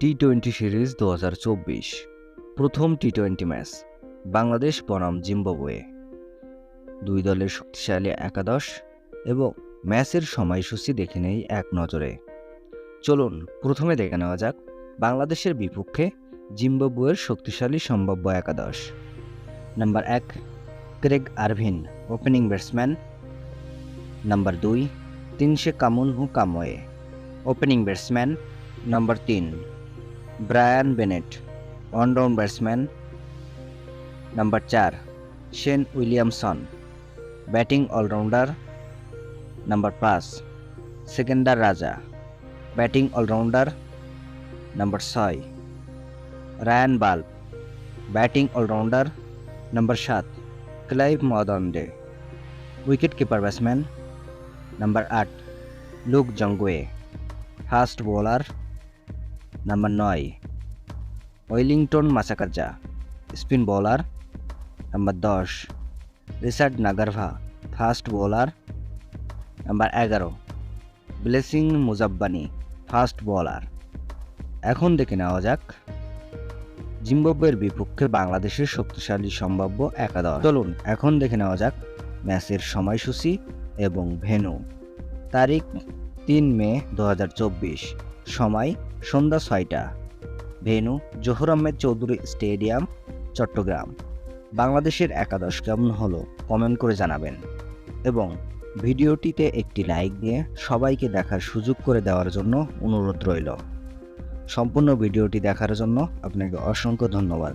T twenty series দু হাজার চব্বিশ প্রথম টি টোয়েন্টি ম্যাচ বাংলাদেশ বনাম জিম্বাবুয়ে। দুই দলের শক্তিশালী একাদশ এবং ম্যাচের সময়সূচি দেখে নেই এক নজরে। চলুন, প্রথমে দেখে নেওয়া যাক বাংলাদেশের বিপক্ষে জিম্বাবুয়ের শক্তিশালী সম্ভাব্য একাদশ। নাম্বার এক, Craig Ervine opening batsman number দুই, Tinashe Kamunhukamwe opening batsman number তিন Brian Bennett allround batsman number चार Sean Williamson batting allrounder number पाँच Sikandar Raza batting allrounder number छः Ryan Burl batting allrounder number सात Clive Madande wicket keeper batsman number आठ Luke Jongwe fast bowler number নয়। Wellington Masakadza spin bowler. Number দশ Richard Ngarava, fast bowler. Number এগারো, Blessing Muzarabani, fast bowler. এখন দেখে নেওয়া যাক, জিম্বাবুয়ের বিপক্ষে বাংলাদেশের শক্তিশালী সম্ভাব্য একাদশ। চলুন, এখন দেখে নেওয়া যাক ম্যাচের সময়সূচি এবং ভেন্যু। তারিখ তিন মে দু হাজার চব্বিশ, সময় সন্ধ্যা ছয়টা। Venue Zahur Ahmed Chowdhury stadium, Chattogram. বাংলাদেশের একাদশ কেমন হলো কমেন্ট করে জানাবেন। এবং ভিডিওটিতে একটি লাইক দিয়ে সবাইকে দেখার সুযোগ করে দেওয়ার জন্য অনুরোধ রইল। সম্পূর্ণ ভিডিওটি দেখার জন্য আপনাকে অসংখ্য ধন্যবাদ।